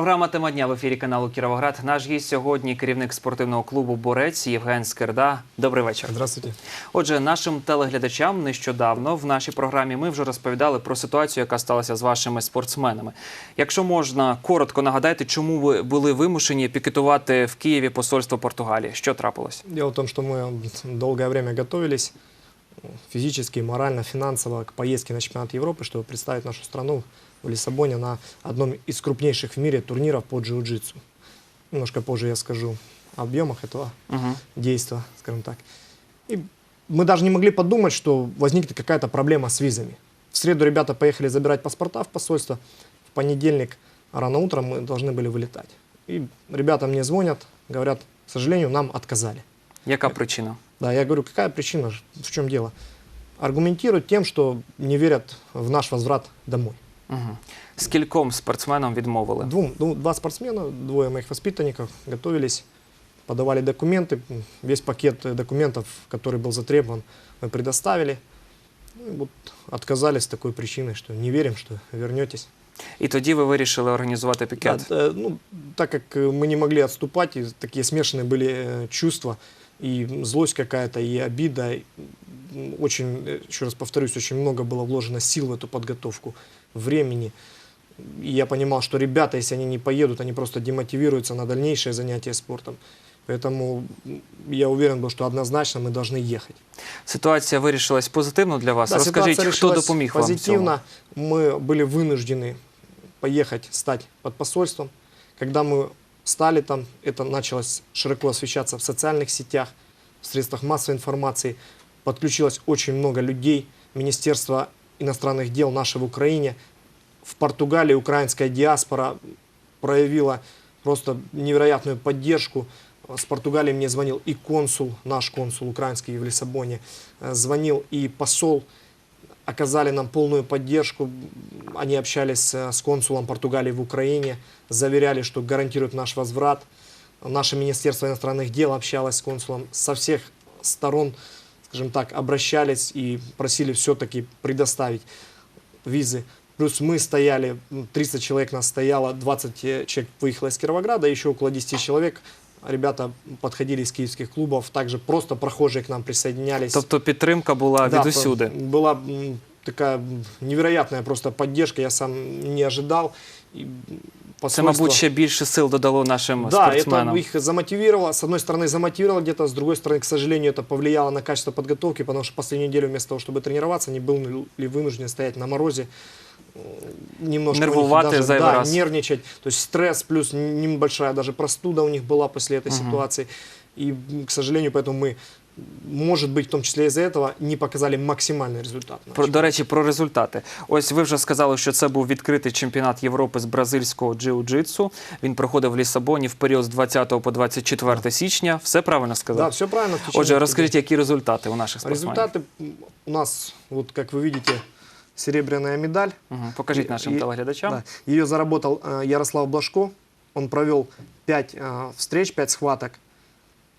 Програма Тема дня в ефірі каналу Кіровоград. Наш гість сьогодні керівник спортивного клубу Борець Євген Скирда. Добрий вечір. Здравствуйте. Отже, нашим телеглядачам нещодавно в нашій програмі ми вже розповідали про ситуацію, яка сталася з вашими спортсменами. Якщо можна коротко нагадайте, чому ви були вимушені пікетувати в Києві посольство Португалії? Що трапилось? Дело в том, что мы долгое время готовились физически, морально, финансово к поездке на чемпионат Европы, чтобы представить нашу страну в Лиссабоне на одном из крупнейших в мире турниров по джиу-джитсу. Немножко позже я скажу о объемах этого Угу. действа, скажем так. И мы даже не могли подумать, что возникнет какая-то проблема с визами. В среду ребята поехали забирать паспорта в посольство. В понедельник рано утром мы должны были вылетать. И ребята мне звонят, говорят, к сожалению, нам отказали. Яка причина? Да, я говорю, какая причина, в чем дело? Аргументируют тем, что не верят в наш возврат домой. Угу. Скільком спортсменам відмовили? Двум, ну, два спортсмена, двое моих воспитанников готовились, подавали документы, м, весь пакет э, документов, который был затребован, мы предоставили. Ну, и вот отказались с такой причиной, что не верим, что вернетесь. І тоді ви вирішили організувати пікет. Да, э, ну, так как э, мы не могли отступать, и такие смешанные были э, чувства, и злость какая-то, и обида. и, м, Очень, э, еще раз повторюсь, очень много было вложено сил в эту подготовку, времени. И я понимал, что ребята, если они не поедут, они просто демотивируются на дальнейшее занятие спортом. Поэтому м, я уверен был, что однозначно мы должны ехать. Ситуація вирішилась позитивно для вас. Да, Розкажіть, ситуация хто решилась допоміг вам в цьому? позитивно. Мы были вынуждены поехать, стать под посольством. Когда мы стали там, это началось широко освещаться в социальных сетях, в средствах массовой информации. Подключилось очень много людей. Министерство иностранных дел наше в Украине. В Португалии украинская диаспора проявила просто невероятную поддержку. С Португалии мне звонил и консул, наш консул украинский в Лиссабоне, э, звонил и посол, оказали нам полную поддержку. Они общались э, с консулом Португалии в Украине, заверяли, что гарантируют наш возврат. Наше Министерство иностранных дел общалось с консулом. Со всех сторон, скажем так, обращались и просили все-таки предоставить визы. Плюс мы стояли, м, 30 человек нас стояло, 20 э, человек выехало из Кировограда, еще около 10 человек. Ребята подходили из киевских клубов, также просто прохожие к нам присоединялись. Тобто підтримка була Да, від усюди. такая м, невероятная просто поддержка, я сам не ожидал. И, м, Це, посольство- мабуть, ще більше сил додало нашим да, спортсменам. это их замотивировало. С одной стороны, замотивировало где-то, с другой стороны, к сожалению, это повлияло на качество подготовки, потому что последнюю неделю вместо того, чтобы тренироваться, они были вынуждены стоять на морозе, э, немножко у них Нервувати даже, зайвый да, раз. нервничать. То есть стресс плюс небольшая даже простуда у них была после этой Мгм. ситуации. И, м, к сожалению, поэтому мы, может быть, в том числе из-за этого, не показали максимальный результат. на Про, до речі, про результати. Ось ви вже сказали, що це був відкритий чемпіонат Європи з бразильського джиу-джитсу. Він проходив в Лісабоні в період з 20 по 24 січня. Все правильно сказав? Да, все правильно. в течение Отже, пяти розкажіть, які результати у наших спортсменів? Результаты м, у нас, вот как вы видите, серебряная медаль. Мгм. Покажіть нашим И- телеглядачам. Да. Ее заработал э, Ярослав Блажко. Он провел 5 встреч, 5 схваток.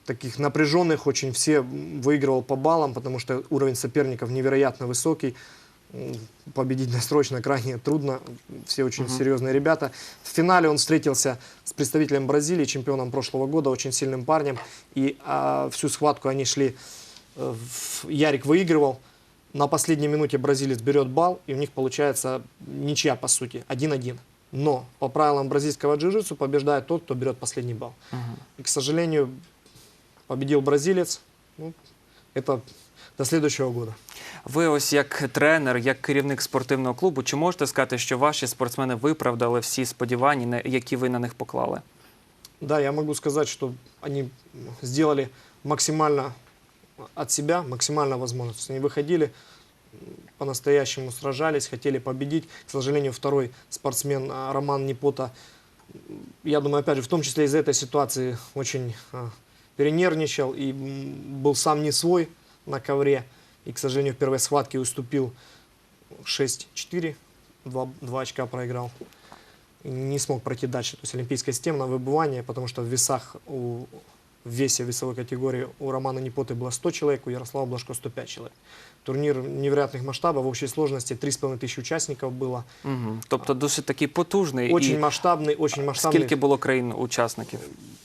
Таких напряженных очень. Все выигрывал по баллам, потому что уровень соперников невероятно высокий. Победить досрочно крайне трудно. Все очень Мгм. серьезные ребята. В финале он встретился с представителем Бразилии, чемпионом прошлого года, очень сильным парнем. И а, всю схватку они шли. э, в- Ярик выигрывал. На последней минуте бразилец берет бал, и у них получается ничья, по сути, 1-1. Но по правилам бразильского джиу-джитсу побеждает тот, кто берет последний балл. Мгм. И, к сожалению, победил бразилец. Ну, это до следующего года. Ви ось як тренер, як керівник спортивного клубу, чи можете сказати, що ваші спортсмени виправдали всі сподівання, на- які ви на них поклали? Да, я могу сказать, что они сделали максимально от себя, максимально возможно. То есть они выходили, м, по-настоящему сражались, хотели победить. К сожалению, второй спортсмен а, Роман Непота, м, я думаю, опять же, в том числе из-за этой ситуации очень а, перенервничал и м, был сам не свой на ковре. И, к сожалению, в первой схватке уступил 6-4, два, два очка проиграл не смог пройти дальше. То есть олимпийская система на выбывание, потому что в весах у в весе весовой категории. У Романа Непоты было 100 человек, у Ярослава Блажко 105 человек. Турнир невероятных масштабов, в общей сложности 3,5 тысячи участников было. Угу. Тобто досить такий потужний. Очень і масштабный, очень масштабный. скільки було країн-учасників?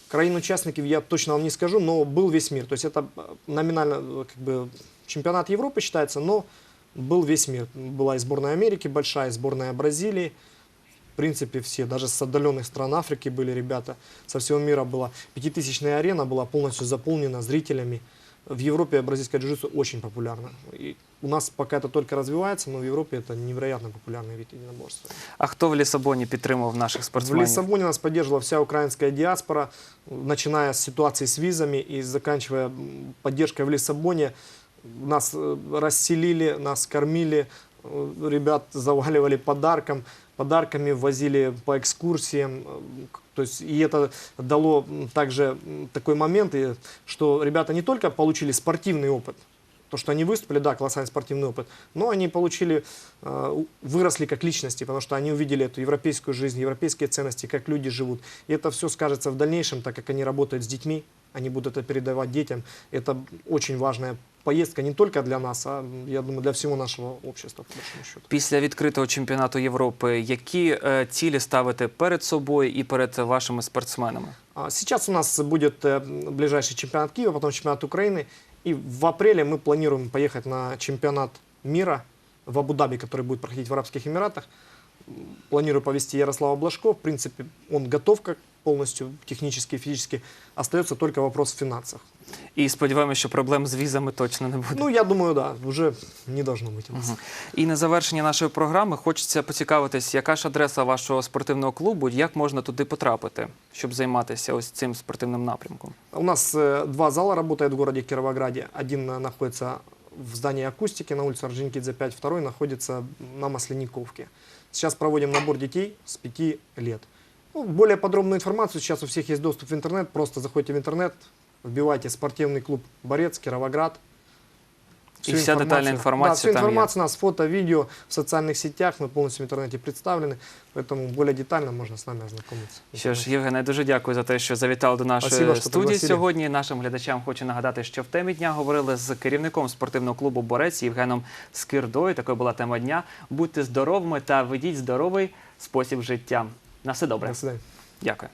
Краин участников я точно вам не скажу, но был весь мир. То есть это э, номинально э, как бы чемпионат Европы считается, но был весь мир. Была и сборная Америки большая, и сборная Бразилии. В принципе, все, даже с отдаленных стран Африки были ребята. Со всего мира была. Пятитысячная арена была полностью заполнена зрителями. В Европе бразильское джиу-джитсу очень популярно. И у нас пока это только развивается, но в Европе это невероятно популярный вид единоборства. А хто в Лісабоні підтримував наших В спортсменів? Лиссабоне нас поддерживала вся украинская диаспора, начиная с ситуации с визами и заканчивая м, поддержкой в Лиссабоне. Нас э, расселили, нас кормили, э, ребят заваливали подарком, Подарками возили по экскурсиям. То есть, и это дало также такой момент, что ребята не только получили спортивный опыт, то, что они выступили, да, колоссальный спортивный опыт, но они получили, э, выросли как личности, потому что они увидели эту европейскую жизнь, европейские ценности, как люди живут. И это все скажется в дальнейшем, так как они работают с детьми, они будут это передавать детям. Это очень важная поездка не только для нас, а, я думаю, для всего нашего общества, по большому счету. Після відкритого чемпіонату Європи, які е, цілі ставите перед собою і перед вашими спортсменами? А Сейчас у нас будет э, м, ближайший чемпионат Киева, потом чемпионат Украины. И в апреле мы планируем поехать на чемпионат мира в Абу-Даби, который будет проходить в Арабских Эмиратах. М, Планирую повести Ярослава Блажко. В принципе, он готов как полностью технически и физически. Остается только вопрос в финансах. І сподіваємося, що проблем з візами точно не буде. Ну, я думаю, да, уже не должно быть у нас. Мгм. І на завершення нашої програми хочеться поцікавитись, яка ж адреса вашого спортивного клубу, як можна туди потрапити, щоб займатися ось цим спортивним напрямком. У нас э, два зала работают в городе Кировограде. Один э, находится в здании акустики на улице Орджоникидзе 5, второй находится на Масленниковке. Сейчас проводим набор детей с 5 лет. Ну, более подробную информацию, сейчас у всех есть доступ в интернет, просто заходите в интернет, вбивайте спортивный клуб «Борец», Кировоград И вся детальная информация Да, всю там информацию у нас, фото, видео в социальных сетях, мы полностью в интернете представлены, поэтому более детально можно с нами ознакомиться. Що ж, Євгене, дуже дякую за те, що завітали до нашої Спасибо, що студії пригласили. сьогодні. Нашим глядачам хочу нагадати, що в темі дня говорили з керівником спортивного клубу Борець Євгеном Скирдою. Такою була тема дня. Будьте здоровими та ведіть здоровий спосіб життя. На все добре. До свидания. Дякую.